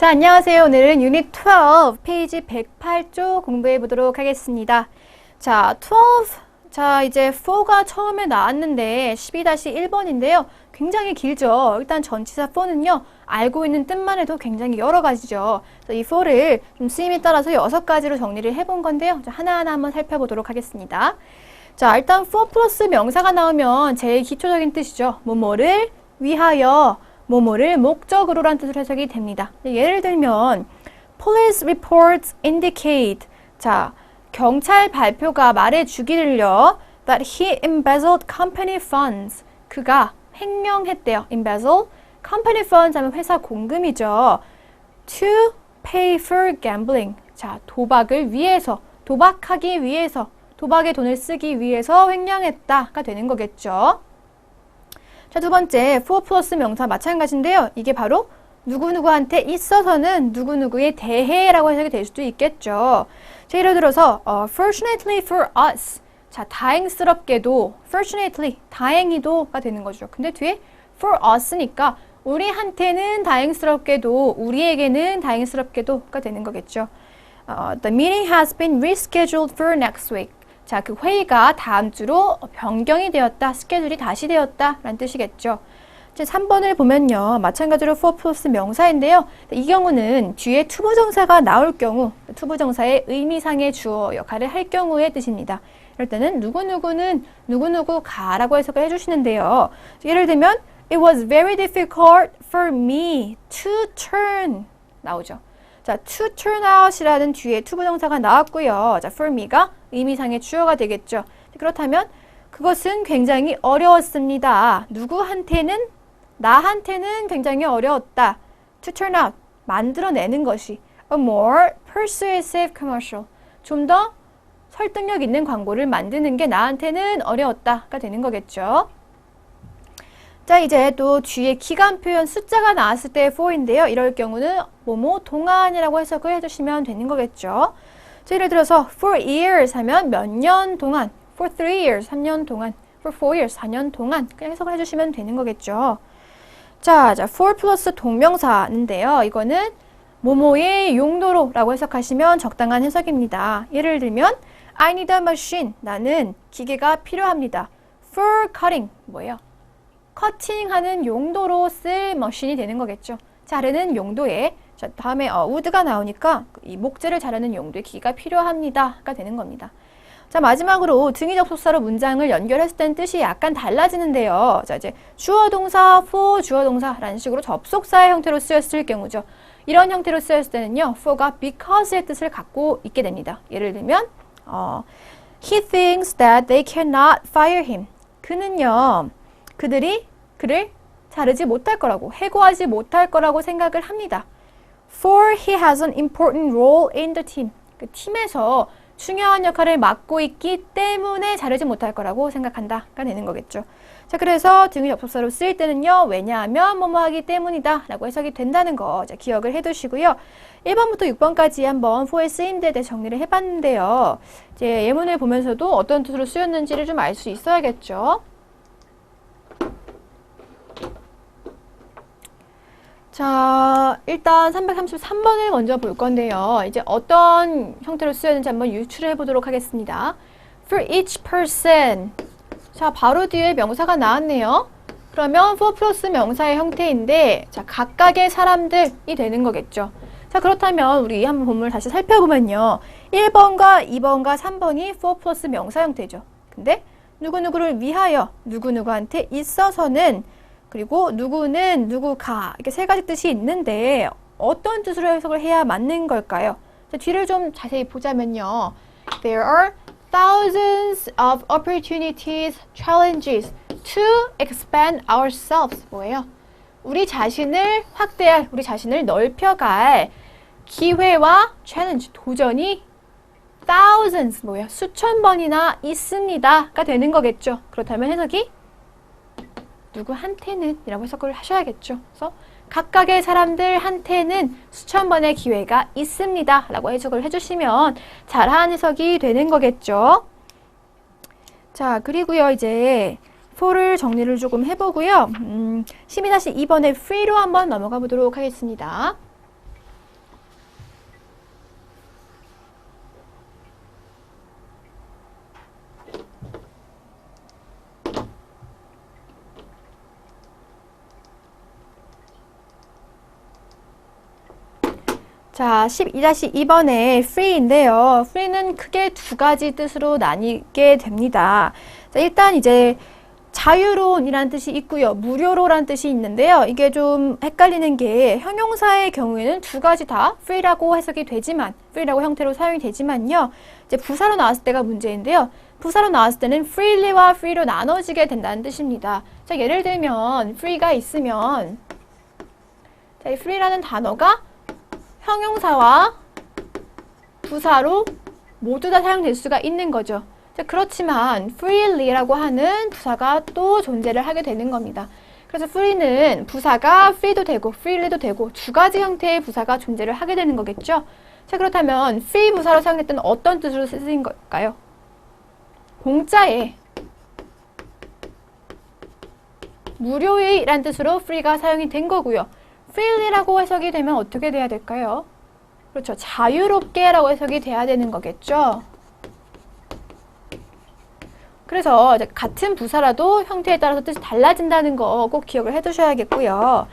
자, 안녕하세요. 오늘은 유닛 12 페이지 108쪽 공부해 보도록 하겠습니다. 자, 12. 자, 이제 4가 처음에 나왔는데 12-1번인데요. 굉장히 길죠. 일단 전치사 4는요. 알고 있는 뜻만 해도 굉장히 여러 가지죠. 그래서 이 4를 좀 쓰임에 따라서 여섯 가지로 정리를 해본 건데요. 자, 하나하나 한번 살펴보도록 하겠습니다. 자, 일단 4 플러스 명사가 나오면 제일 기초적인 뜻이죠. 뭐뭐를 위하여 뭐뭐를 목적으로란 뜻으로 해석이 됩니다. 예를 들면 police reports indicate 자 경찰 발표가 말해 주기를요 that he embezzled company funds 그가 횡령했대요. embezzle company funds 하면 회사 공금이죠. to pay for gambling 자 도박을 위해서 도박하기 위해서 도박에 돈을 쓰기 위해서 횡령했다가 되는 거겠죠. 자, 두 번째, for 플러스 명사 마찬가지인데요. 이게 바로 누구누구한테 있어서는 누구누구에 대해라고 해석이 될 수도 있겠죠. 자, 예를 들어서 어, fortunately for us. 자, 다행스럽게도 fortunately, 다행히도가 되는 거죠. 근데 뒤에 for us니까 우리한테는 다행스럽게도 우리에게는 다행스럽게도가 되는 거겠죠. 어, the meeting has been rescheduled for next week. 자, 그 회의가 다음 주로 변경이 되었다, 스케줄이 다시 되었다 라는 뜻이겠죠. 이제 3번을 보면요. 마찬가지로 for plus 명사인데요. 이 경우는 뒤에 투부정사가 나올 경우 투부정사의 의미상의 주어 역할을 할 경우의 뜻입니다. 이럴 때는 누구누구는 누구누구가 라고 해석을 해주시는데요. 예를 들면 It was very difficult for me to turn 나오죠. 자, to turn out이라는 뒤에 투부정사가 나왔고요. 자, for me가 의미상의 주어가 되겠죠. 그렇다면 그것은 굉장히 어려웠습니다. 누구한테는 나한테는 굉장히 어려웠다. To turn out 만들어내는 것이 a more persuasive commercial 좀 더 설득력 있는 광고를 만드는 게 나한테는 어려웠다가 되는 거겠죠. 자 이제 또 뒤에 기간 표현 숫자가 나왔을 때 for인데요. 이럴 경우는 뭐뭐 동안이라고 해석을 해주시면 되는 거겠죠. 자, 예를 들어서 for years 하면 몇 년 동안 for three years 3년 동안 for four years 4년 동안 그냥 해석을 해주시면 되는 거겠죠. 자, 자 for 플러스 동명사인데요. 이거는 뭐뭐의 용도로 라고 해석하시면 적당한 해석입니다. 예를 들면 I need a machine. 나는 기계가 필요합니다. for cutting 뭐예요? 커팅하는 용도로 쓸 머신이 되는 거겠죠. 자르는 용도에 자, 다음에 어, 우드가 나오니까 이 목재를 자르는 용도의 기기가 필요합니다가 되는 겁니다. 자 마지막으로 등위 접속사로 문장을 연결했을 땐 뜻이 약간 달라지는데요. 자 이제 주어 동사, for 주어 동사라는 식으로 접속사의 형태로 쓰였을 경우죠. 이런 형태로 쓰였을 때는요, for가 because의 뜻을 갖고 있게 됩니다. 예를 들면 어, he thinks that they cannot fire him. 그는요, 그들이 그를 자르지 못할 거라고, 해고하지 못할 거라고 생각을 합니다. For he has an important role in the team. 그 팀에서 중요한 역할을 맡고 있기 때문에 자르지 못할 거라고 생각한다가 되는 거겠죠. 자, 그래서 등의 접속사로 쓰일 때는요, 왜냐하면 뭐뭐 하기 때문이다 라고 해석이 된다는 거 자, 기억을 해 두시고요. 1번부터 6번까지 한번 쓰인 데 대해 정리를 해봤는데요. 이제 예문을 보면서도 어떤 뜻으로 쓰였는지를 좀 알 수 있어야겠죠. 자, 일단 333번을 먼저 볼 건데요. 이제 어떤 형태로 쓰였는지 한번 유출해 보도록 하겠습니다. For each person. 자, 바로 뒤에 명사가 나왔네요. 그러면 for 플러스 명사의 형태인데, 자, 각각의 사람들이 되는 거겠죠. 자, 그렇다면 우리 한번 본문을 다시 살펴보면요. 1번과 2번과 3번이 for 플러스 명사 형태죠. 근데 누구누구를 위하여 누구누구한테 있어서는 그리고 누구는 누구가 이렇게 세 가지 뜻이 있는데 어떤 뜻으로 해석을 해야 맞는 걸까요? 자, 뒤를 좀 자세히 보자면요. There are thousands of opportunities, challenges to expand ourselves. 뭐예요? 우리 자신을 확대할, 우리 자신을 넓혀갈 기회와 challenge, 도전이 thousands, 뭐예요? 수천 번이나 있습니다가 되는 거겠죠. 그렇다면 해석이 누구한테는 이라고 해석을 하셔야겠죠. 그래서 각각의 사람들한테는 수천 번의 기회가 있습니다. 라고 해석을 해주시면 잘한 해석이 되는 거겠죠. 자, 그리고요, 이제 for를 정리를 조금 해보고요. 음, 12-2번의 free로 한번 넘어가 보도록 하겠습니다. 자, 12-2번에 free인데요. free는 크게 두 가지 뜻으로 나뉘게 됩니다. 자, 일단 이제 자유로운이라는 뜻이 있고요. 무료로라는 뜻이 있는데요. 이게 좀 헷갈리는 게 형용사의 경우에는 두 가지 다 free라고 해석이 되지만 free라고 형태로 사용이 되지만요. 이제 부사로 나왔을 때가 문제인데요. 부사로 나왔을 때는 freely와 free로 나눠지게 된다는 뜻입니다. 자, 예를 들면 free가 있으면 자, 이 free라는 단어가 형용사와 부사로 모두 다 사용될 수가 있는 거죠. 자, 그렇지만 freely라고 하는 부사가 또 존재를 하게 되는 겁니다. 그래서 free는 부사가 free도 되고 freely도 되고 두 가지 형태의 부사가 존재를 하게 되는 거겠죠. 자, 그렇다면 free 부사로 사용됐던 어떤 뜻으로 쓰인 걸까요? 공짜의 무료의 라는 뜻으로 free가 사용이 된 거고요. Freely라고 해석이 되면 어떻게 돼야 될까요? 그렇죠. 자유롭게 라고 해석이 돼야 되는 거겠죠. 그래서 같은 부사라도 형태에 따라서 뜻이 달라진다는 거 꼭 기억을 해 두셔야겠고요.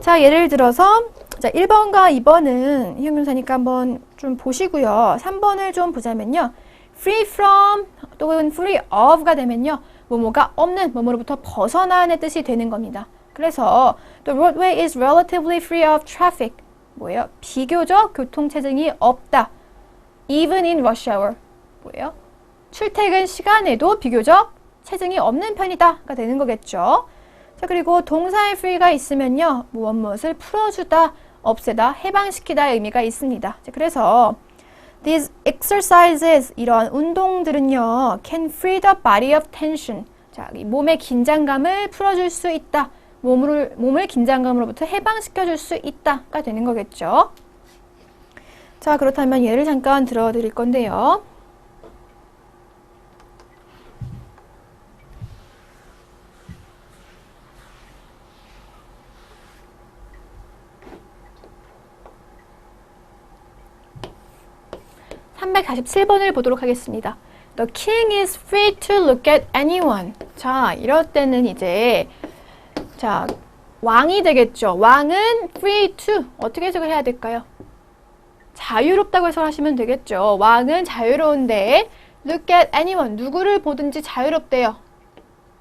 자, 예를 들어서 자, 1번과 2번은 형용사니까 한번 좀 보시고요. 3번을 좀 보자면요. free from 또는 free of가 되면요. 뭐뭐가 없는 뭐뭐로부터 벗어나는 뜻이 되는 겁니다. 그래서 the roadway is relatively free of traffic. 뭐예요? 비교적 교통체증이 없다. even in rush hour. 뭐예요? 출퇴근 시간에도 비교적 체증이 없는 편이다가 되는 거겠죠. 자, 그리고 동사의 free가 있으면요. 무엇 무엇을 풀어주다, 없애다, 해방시키다의 의미가 있습니다. 자, 그래서 these exercises 이런 운동들은요. can free the body of tension. 자, 이 몸의 긴장감을 풀어줄 수 있다. 몸을, 몸을 긴장감으로부터 해방시켜 줄 수 있다가 되는 거겠죠. 자, 그렇다면 예를 잠깐 들어 드릴 건데요. 347번을 보도록 하겠습니다. The king is free to look at anyone. 자, 이럴 때는 이제 자, 왕이 되겠죠. 왕은 free to 어떻게 해석을 해야 될까요? 자유롭다고 해석하시면 되겠죠. 왕은 자유로운데 look at anyone 누구를 보든지 자유롭대요.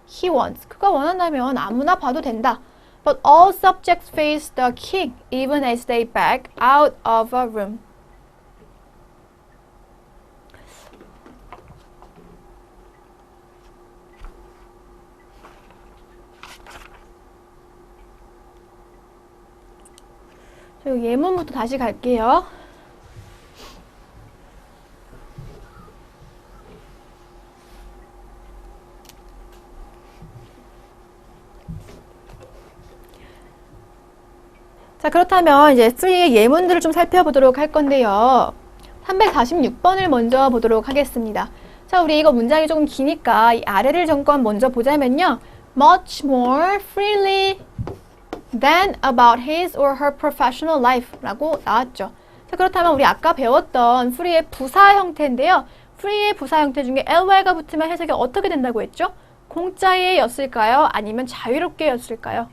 He wants. 그가 원한다면 아무나 봐도 된다. But all subjects face the king even as they back out of a room. 저 예문부터 다시 갈게요. 자, 그렇다면 이제 3의 예문들을 좀 살펴보도록 할 건데요. 346번을 먼저 보도록 하겠습니다. 자, 우리 이거 문장이 조금 기니까 이 아래를 잠깐 먼저 보자면요. much more freely than about his or her professional life 라고 나왔죠. 자, 그렇다면 우리 아까 배웠던 free의 부사 형태인데요. free의 부사 형태 중에 ly가 붙으면 해석이 어떻게 된다고 했죠? 공짜의 였을까요? 아니면 자유롭게 였을까요?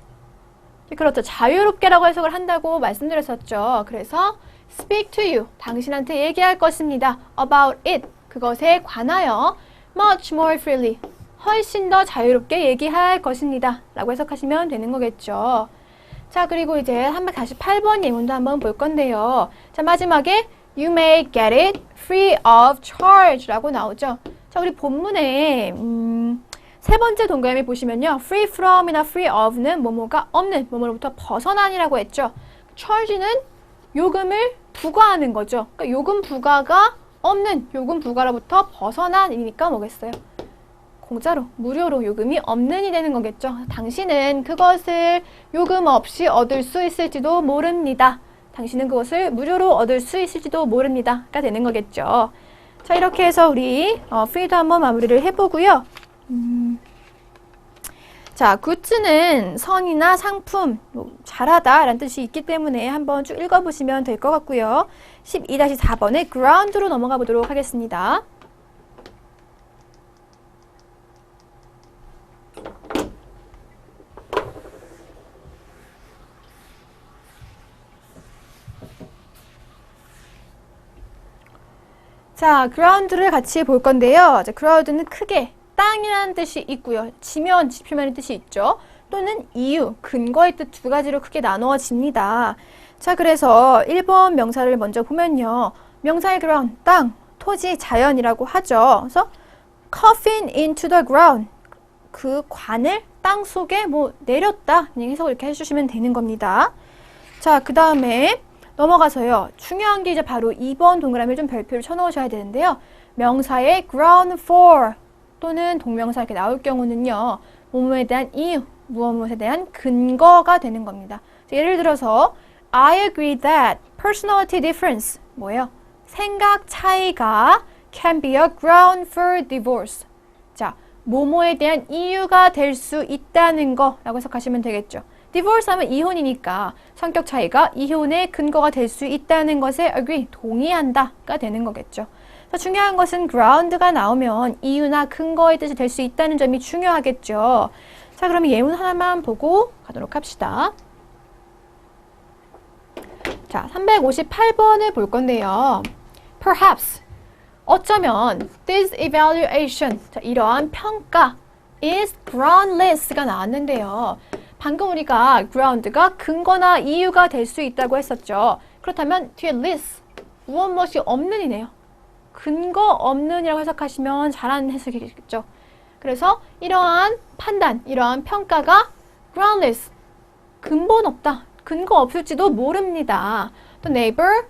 그렇죠. 자유롭게라고 해석을 한다고 말씀드렸었죠. 그래서 speak to you. 당신한테 얘기할 것입니다. about it. 그것에 관하여 much more freely. 훨씬 더 자유롭게 얘기할 것입니다. 라고 해석하시면 되는 거겠죠. 자, 그리고 이제 348번 예문도 한번 볼 건데요. 자, 마지막에 You may get it free of charge 라고 나오죠. 자, 우리 본문에 음, 세 번째 동그라미 보시면요. free from이나 free of는 뭐뭐가 없는, 뭐뭐로부터 벗어난이라고 했죠. charge는 요금을 부과하는 거죠. 그러니까 요금 부과가 없는, 요금 부과로부터 벗어난이니까 뭐겠어요? 공짜로, 무료로 요금이 없는이 되는 거겠죠. 당신은 그것을 요금 없이 얻을 수 있을지도 모릅니다. 당신은 그것을 무료로 얻을 수 있을지도 모릅니다.가 되는 거겠죠. 자, 이렇게 해서 우리 어, 프리도 한번 마무리를 해보고요. 음, 자, 굿즈는 선이나 상품, 뭐, 잘하다 라는 뜻이 있기 때문에 한번 쭉 읽어보시면 될 것 같고요. 12-4번의 ground로 넘어가 보도록 하겠습니다. 자, ground를 같이 볼 건데요. 자, ground는 크게 땅이라는 뜻이 있고요. 지면, 지표면의 뜻이 있죠. 또는 이유, 근거의 뜻 두 가지로 크게 나누어집니다. 자, 그래서 1번 명사를 먼저 보면요. 명사의 ground, 땅, 토지, 자연이라고 하죠. 그래서 coffin into the ground. 그 관을 땅 속에 뭐 내렸다. 해석을 이렇게 해주시면 되는 겁니다. 자, 그 다음에 넘어가서요. 중요한 게 이제 바로 2번 동그라미를 좀 별표를 쳐놓으셔야 되는데요. 명사의 ground for 또는 동명사 이렇게 나올 경우는요. 뭐뭐에 대한 이유, 무엇 무엇에 대한 근거가 되는 겁니다. 자, 예를 들어서 I agree that personality difference 뭐예요? 생각 차이가 can be a ground for divorce. 자, 뭐뭐에 대한 이유가 될 수 있다는 거라고 해석하시면 되겠죠. Divorce 하면 이혼이니까 성격 차이가 이혼의 근거가 될 수 있다는 것에 agree, 동의한다가 되는 거겠죠. 자, 중요한 것은 ground가 나오면 이유나 근거의 뜻이 될 수 있다는 점이 중요하겠죠. 자, 그러면 예문 하나만 보고 가도록 합시다. 자, 358번을 볼 건데요. Perhaps 어쩌면 this evaluation 자, 이러한 평가 is groundless가 나왔는데요. 방금 우리가 ground가 근거나 이유가 될 수 있다고 했었죠. 그렇다면 뒤에 무엇 무엇이 없는이네요. 근거 없는이라고 해석하시면 잘하는 해석이겠죠. 그래서 이러한 판단, 이러한 평가가 groundless 근본 없다. 근거 없을지도 모릅니다. 또 neighbor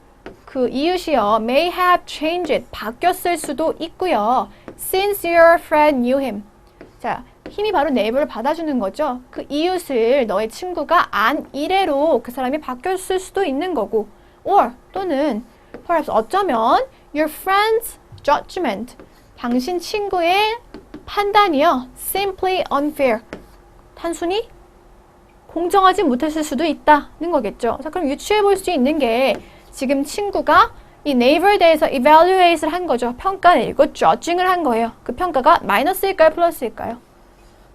그 이웃이요 may have changed 바뀌었을 수도 있고요. since your friend knew him. 자, 힘이 바로 neighbor를 받아주는 거죠. 그 이웃을 너의 친구가 안 이래로 그 사람이 바뀌었을 수도 있는 거고. or 또는 perhaps 어쩌면 your friend's judgment 당신 친구의 판단이요 simply unfair 단순히 공정하지 못했을 수도 있다는 거겠죠. 자, 그럼 유추해 볼 수 있는 게 지금 친구가 이 neighbor에 대해서 evaluate을 한 거죠. 평가 내리고 judging을 한 거예요. 그 평가가 마이너스일까요? 플러스일까요?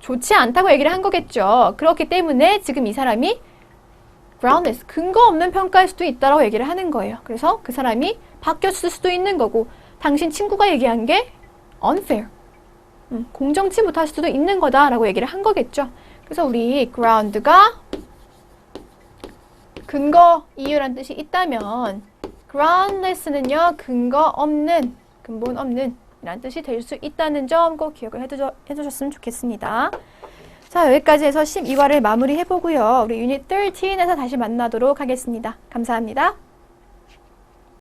좋지 않다고 얘기를 한 거겠죠. 그렇기 때문에 지금 이 사람이 groundless, 근거 없는 평가일 수도 있다라고 얘기를 하는 거예요. 그래서 그 사람이 바뀌었을 수도 있는 거고 당신 친구가 얘기한 게 unfair, 음, 공정치 못할 수도 있는 거다라고 얘기를 한 거겠죠. 그래서 우리 ground가 근거, 이유란 뜻이 있다면 groundless는요 근거 없는, 근본 없는 이란 뜻이 될 수 있다는 점 꼭 기억을 해두셔, 해두셨으면 좋겠습니다. 자 여기까지 해서 12화를 마무리해보고요. 우리 유닛 13에서 다시 만나도록 하겠습니다. 감사합니다.